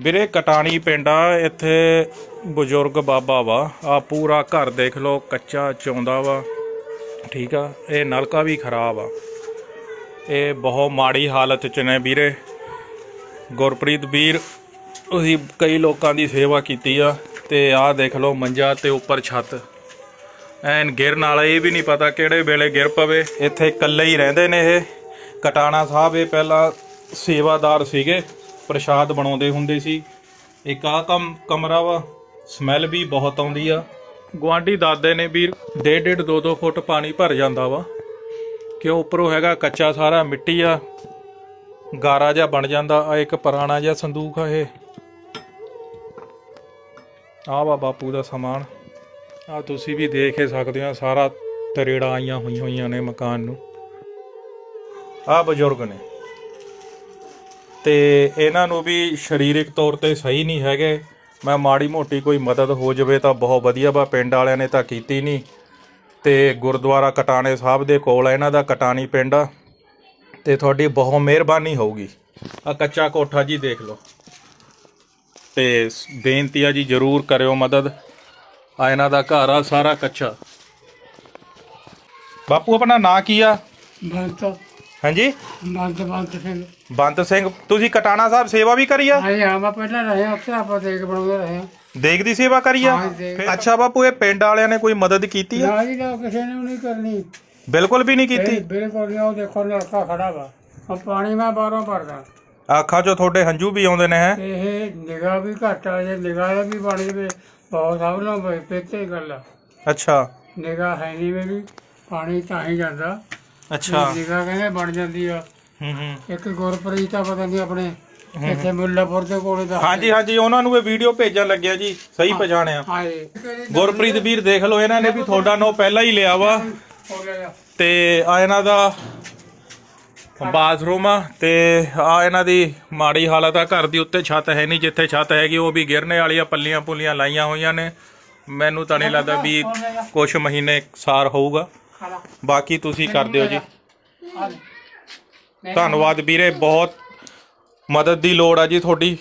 ਵੀਰੇ ਕਟਾਣੀ ਪਿੰਡ ਆ, ਇੱਥੇ ਬਜ਼ੁਰਗ ਬਾਬਾ ਵਾ, ਆ ਪੂਰਾ ਘਰ ਦੇਖ ਲਓ, ਕੱਚਾ ਚੌਂਦਾ ਵਾ, ਠੀਕ ਆ, ਇਹ ਨਲਕਾ ਵੀ ਖਰਾਬ ਆ। ਇਹ ਬਹੁਤ ਮਾੜੀ ਹਾਲਤ ਚ ਨੇ ਵੀਰੇ। ਗੁਰਪ੍ਰੀਤ ਵੀਰ ਤੁਸੀਂ ਕਈ ਲੋਕਾਂ ਦੀ ਸੇਵਾ ਕੀਤੀ ਆ, ਤੇ ਆਹ ਦੇਖ ਲਓ ਮੰਜਾ ਤੇ ਉੱਪਰ ਛੱਤ। ਐਨ ਗਿਰਨ ਵਾਲਾ ਇਹ ਵੀ ਨਹੀਂ ਪਤਾ ਕਿਹੜੇ ਵੇਲੇ ਗਿਰ ਪਵੇ। ਇੱਥੇ ਇਕੱਲੇ ਹੀ ਰਹਿੰਦੇ ਨੇ ਇਹ। ਕਟਾਣਾ ਸਾਹਿਬ ਇਹ ਪਹਿਲਾਂ ਸੇਵਾਦਾਰ ਸੀਗੇ। ਪ੍ਰਸ਼ਾਦ ਬਣਾਉਂਦੇ ਹੁੰਦੇ ਸੀ। ਇੱਕ ਆਹ ਕੰਮ, ਕਮਰਾ ਵਾ ਸਮੈਲ ਵੀ ਬਹੁਤ ਆਉਂਦੀ ਆ। ਗੁਆਂਢੀ ਦਾਦੇ ਨੇ ਵੀ ਡੇਢ ਡੇਢ 2 2 ਫੁੱਟ ਪਾਣੀ ਭਰ ਜਾਂਦਾ ਵਾ। ਕਿਉਂ ਉੱਪਰੋਂ ਹੈਗਾ ਕੱਚਾ ਸਾਰਾ ਮਿੱਟੀ ਆ। ਗਾਰਾ ਜਿਹਾ ਬਣ ਜਾਂਦਾ, ਆ ਇੱਕ ਪੁਰਾਣਾ ਜਿਹਾ ਸੰਦੂਕ ਆ ਇਹ। ਆ ਵਾ ਬਾਪੂ ਦਾ ਸਮਾਨ। ਆ ਤੁਸੀਂ ਵੀ ਦੇਖ ਹੀ ਸਕਦੇ ਹੋ ਸਾਰਾ ਤਰੇੜਾਂ ਆਈਆਂ ਹੋਈਆਂ ਹੋਈਆਂ ਨੇ ਮਕਾਨ ਨੂੰ। ਆ ਬਜ਼ੁਰਗ ਨੇ। ਤੇ ਇਹਨਾਂ ਨੂੰ ਵੀ ਸਰੀਰਕ ਤੌਰ ਤੇ ਸਹੀ ਨਹੀਂ ਹੈਗੇ। ਮੈਂ ਮਾੜੀ ਮੋਟੀ ਕੋਈ ਮਦਦ ਹੋ ਜਾਵੇ ਤਾਂ ਬਹੁਤ ਵਧੀਆ ਵਾ, ਪਿੰਡ ਵਾਲਿਆਂ ਨੇ ਤਾਂ ਕੀਤੀ ਨਹੀਂ। ਤੇ ਗੁਰਦੁਆਰਾ ਕਟਾਣੇ ਸਾਹਿਬ ਦੇ ਕੋਲ ਇਹਨਾਂ ਦਾ ਕਟਾਣੀ ਪਿੰਡ ਆ। ਤੇ ਤੁਹਾਡੀ ਬਹੁਤ ਮਿਹਰਬਾਨੀ ਹੋਊਗੀ। ਆ ਕੱਚਾ ਕੋਠਾ ਜੀ ਦੇਖ ਲਓ। ਤੇ ਬੇਨਤੀ ਆ ਜੀ, ਜਰੂਰ ਕਰਿਓ ਮਦਦ। ਆ ਇਹਨਾਂ ਦਾ ਘਰ ਆ, ਸਾਰਾ ਕੱਚਾ। ਬਾਪੂ, ਆਪਣਾ ਨਾਂ ਕੀ ਆ? ਬੰਤ ਹਾਂਜੀ? ਬੰਤ ਬੰਤ ਸਿੰਘ। ਬੰਤ ਸਿੰਘ ਤੁਸੀਂ ਕਟਾਣਾ ਸਾਹਿਬ ਸੇਵਾ ਵੀ ਕਰੀ ਆ? ਹਾਂ ਮੈਂ ਪਹਿਲਾਂ ਰਹੇ ਉੱਥੇ ਆਪਾਂ ਦੇਖ ਬਣਾਉਂਦੇ ਰਹੇ ਹਾਂ। ਦੇਖ ਦੀ ਸੇਵਾ ਕਰੀ ਆ? ਹਾਂ। ਅੱਛਾ ਬਾਪੂ ਇਹ ਪਿੰਡ ਵਾਲਿਆਂ ਨੇ ਕੋਈ ਮਦਦ ਕੀਤੀ ਆ? ਨਾ ਜੀ ਨਾ ਕਿਸੇ ਨੇ ਵੀ ਨਹੀਂ ਕਰਨੀ। ਬਿਲਕੁਲ ਵੀ ਨਹੀਂ ਕੀਤੀ? ਇਹ ਬਿਲਕੁਲ ਨਹੀਂ ਉਹ ਦੇਖੋ ਨਲਕਾ ਖੜਾ ਵਾ। ਉਹ ਪਾਣੀ ਮੈਂ ਬਾਹਰੋਂ ਭਰਦਾ। ਅੱਖਾਂ 'ਚੋਂ ਤੁਹਾਡੇ ਹੰਝੂ ਵੀ ਆਉਂਦੇ ਨੇ ਹੈ? ਇਹ ਨਿਗਾਹ ਵੀ ਘੱਟ ਆ ਜੇ ਨਿਗਾਹ ਦਾ ਵੀ ਪਾਣੀ ਦੇ ਬਹੁਤ ਸਭ ਨਾਲ ਪੇਤੇ ਗੱਲ ਆ। ਅੱਛਾ। ਨਿਗਾਹ ਹੈ ਨਹੀਂ ਮੇਰੀ ਪਾਣੀ ਤਾਂ ਹੀ ਜਾਂਦਾ। ਅੱਛਾ। ਨਿਗਾਹ ਕਹਿੰਦੇ ਬਣ ਜਾਂਦੀ ਆ। ਹੂੰ ਹੂੰ। ਇੱਕ ਗੁਰਪ੍ਰੀਤ ਆ ਪਤਾ ਨਹੀਂ ਆਪਣੇ ਇੱਥੇ ਮੁੱਲਾਪੁਰ ਦੇ ਕੋਲੇ ਦਾ। ਹਾਂਜੀ ਹਾਂਜੀ ਉਹਨਾਂ ਨੂੰ ਇਹ ਵੀਡੀਓ ਭੇਜਣ ਲੱਗਿਆ ਜੀ ਸਹੀ ਪਛਾਣਿਆ। ਹਾਂਜੀ ਗੁਰਪ੍ਰੀਤ ਵੀਰ ਦੇਖ ਲਓ ਇਹਨਾਂ ਨੇ ਵੀ ਤੁਹਾਡਾ ਨਾਂ ਪਹਿਲਾਂ ਹੀ ਲਿਆ ਵਾ। ਹੋ ਗਿਆ ਤੇ ਆ ਇਹਨਾਂ ਦਾ ਬਾਥਰੂਮ ਆ ਤੇ ਆ ਇਹਨਾਂ ਦੀ ਮਾੜੀ ਹਾਲਤ ਆ ਘਰ ਦੀ ਉੱਤੇ ਛੱਤ ਹੈ ਨਹੀਂ ਜਿੱਥੇ ਛੱਤ ਹੈਗੀ ਉਹ ਵੀ ਗਿਰਨੇ ਵਾਲੀਆਂ ਪੱਲੀਆਂ ਪੁੱਲੀਆਂ ਲਾਈਆਂ ਹੋਈਆਂ ਨੇ। ਮੈਨੂੰ ਤਾਂ ਨਹੀਂ ਲੱਗਦਾ ਵੀ ਕੁਝ ਮਹੀਨੇ ਸਾਰ ਹੋਊਗਾ। ਬਾਕੀ ਤੁਸੀਂ ਕਰ ਦਿਓ ਜੀ। ਧੰਨਵਾਦ ਵੀਰੇ ਬਹੁਤ ਮਦਦ ਦੀ ਲੋੜ ਆ ਜੀ ਤੁਹਾਡੀ।